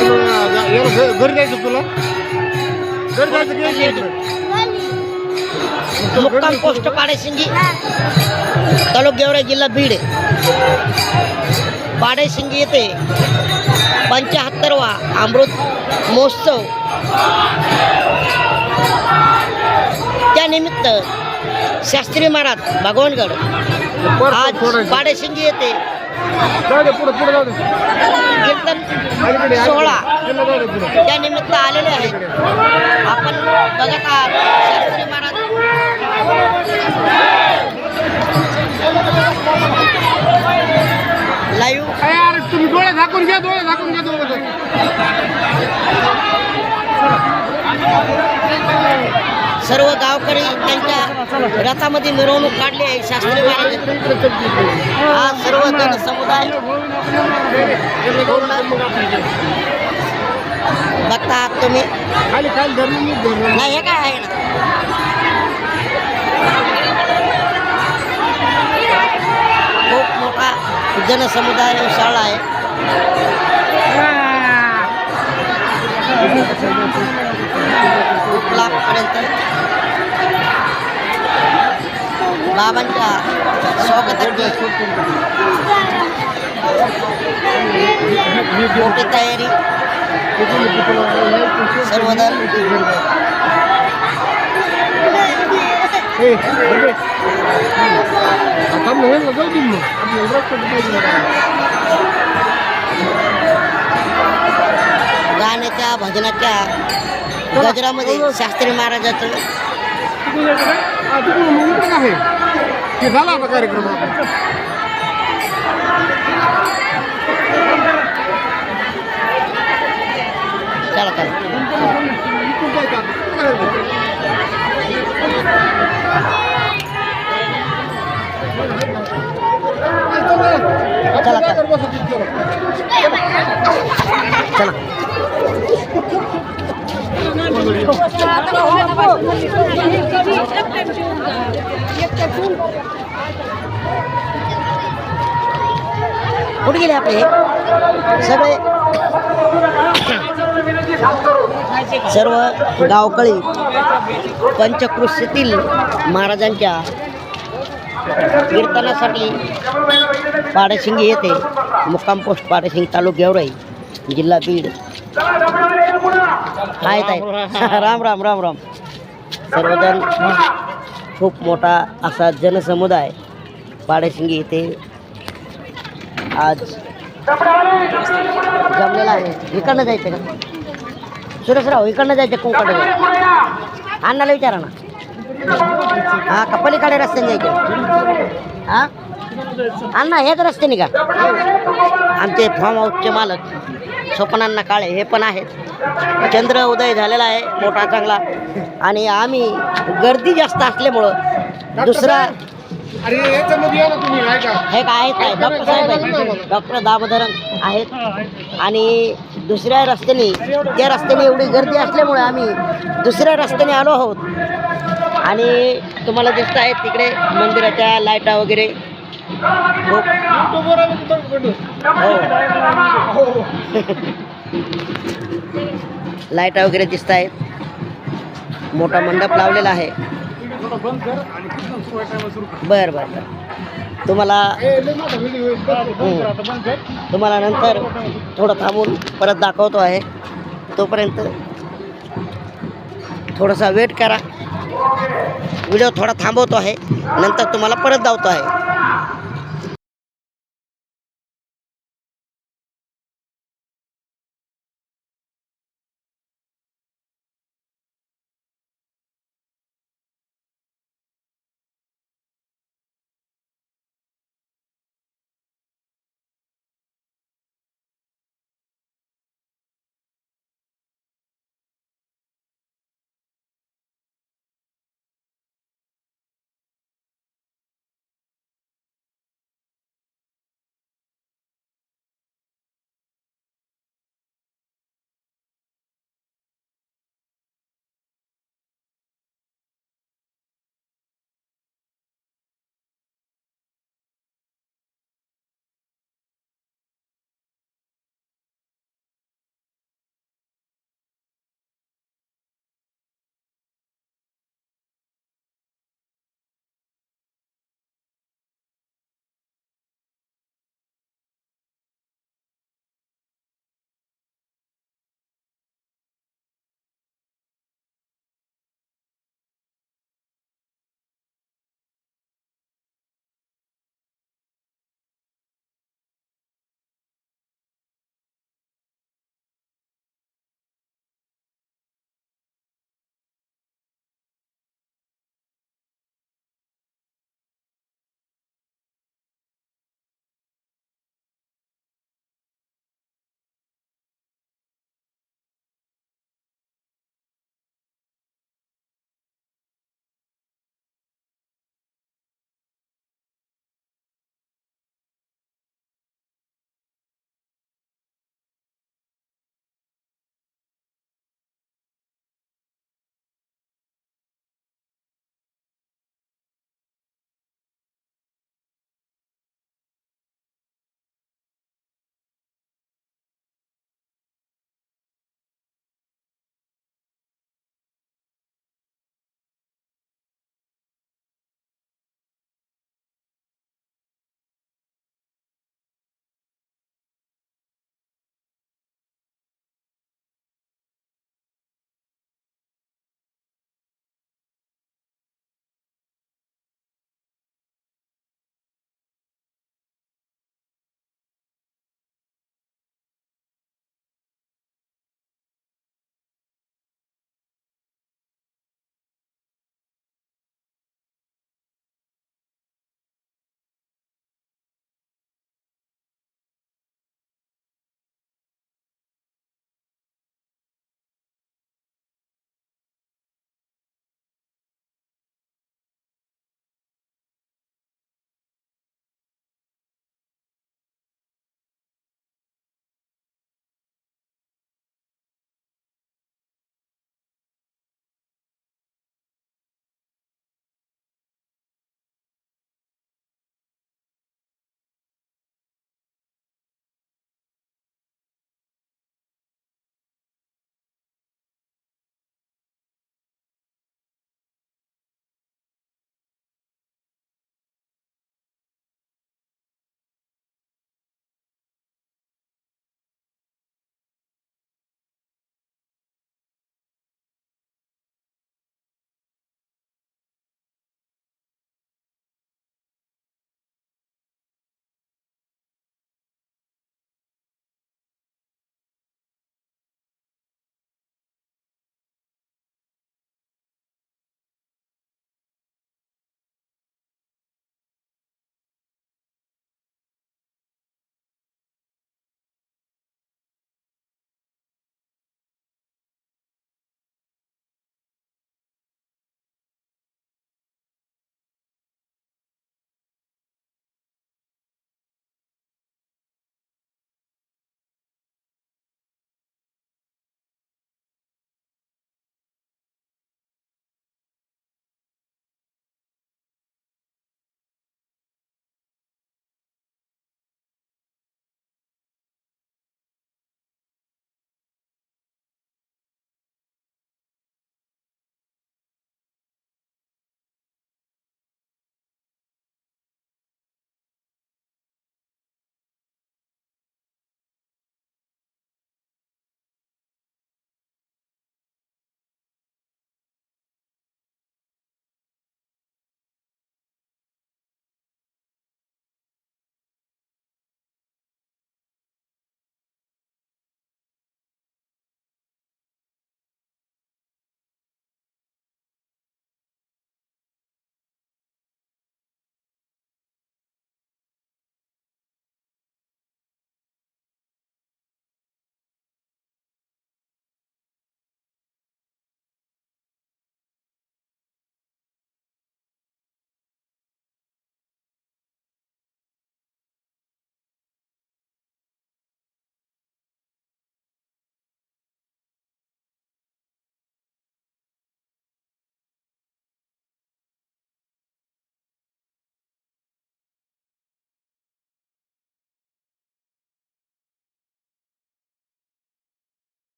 घरी जायचं तुला घरी जायचं की नाही जायचं? तुला घरी मुक्काम पोस्ट पाडेसिंगी तालुक जिल्हा बीड पाडेसिंगी येथे पंचाहत्तरवा अमृत महोत्सव. त्यानिमित्त शास्त्री महाराज भगवानगड आज पाडेसिंगी येथे कीर्तन सोहळा त्यांना जाऊ दे पुढे. त्या निमित्त आलेले आहेत. आपण बघत आहात शास्त्री महाराज. लाईव्ह डोळे झाकून घ्या डोळे झाकून घ्या दोघं सर्व गावकरी त्यांच्या रथामध्ये मिरवणूक काढली आहे. शास्त्री महाराज हा सर्व जन समुदाय बघता आहात तुम्ही. खाली खाली धरून नाही हे काय आहे ना? खूप मोठा जनसमुदाय शाळा आहे. खूप लांबपर्यंत बाबांच्या स्वागताची मोठी तयारी सर्वजण ए, बघे. गाण्याच्या भजनाच्या गजरामध्ये शास्त्री महाराजाचं? हा, आहे? ते झाला आता कार्यक्रम. चला चला? चला कुठे गेले आपले? सगळे? सर्व गावकळी पंचकृषीतील महाराजांच्या कीर्तनासाठी पाडशिंगी येथे मुक्काम पोस्ट पाडशिंग तालुका जिल्हा बीड. आहेत आहेत राम राम. राम राम सर्वजण खूप मोठा असा जनसमुदाय पाडशिंगी येथे आज जमलेला आहे. इकडनं जायचं का? सुरेशराव इकडनं जायचं कोणकडे जायचं अण्णाला विचारा ना. हा का पलीकडे रस्त्याने जायचं? हा? अण्णा हेच रस्त्याने का आमचे फार्म हाऊसचे मालक. स्वप्नांना काळे हे पण आहेत. चंद्र उदय झालेला आहे मोठा चांगला. आणि आम्ही गर्दी जास्त असल्यामुळं दुसरा अरे हे काय आहेत डॉक्टर साहेब आहेत. डॉक्टर दामोदरन आहेत. आणि दुसऱ्या रस्त्याने त्या रस्त्याने एवढी गर्दी असल्यामुळे आम्ही दुसऱ्या रस्त्याने आलो आहोत. आणि तुम्हाला दिसत आहेत तिकडे मंदिराच्या लाईटा वगैरे. युट्यूबवर आम्ही भेटू. हो हो, लाईटा वगैरे दिसत आहेत मोठा मंडप लावलेला आहे. बर बर बरं. बरं बरं तुम्हाला तुम्हाला नंतर थोडं थांबून परत दाखवतो आहे. तोपर्यंत थोडासा वेट करा. व्हिडिओ थोडा थांबवतो आहे. नंतर तुम्हाला परत धावतो आहे.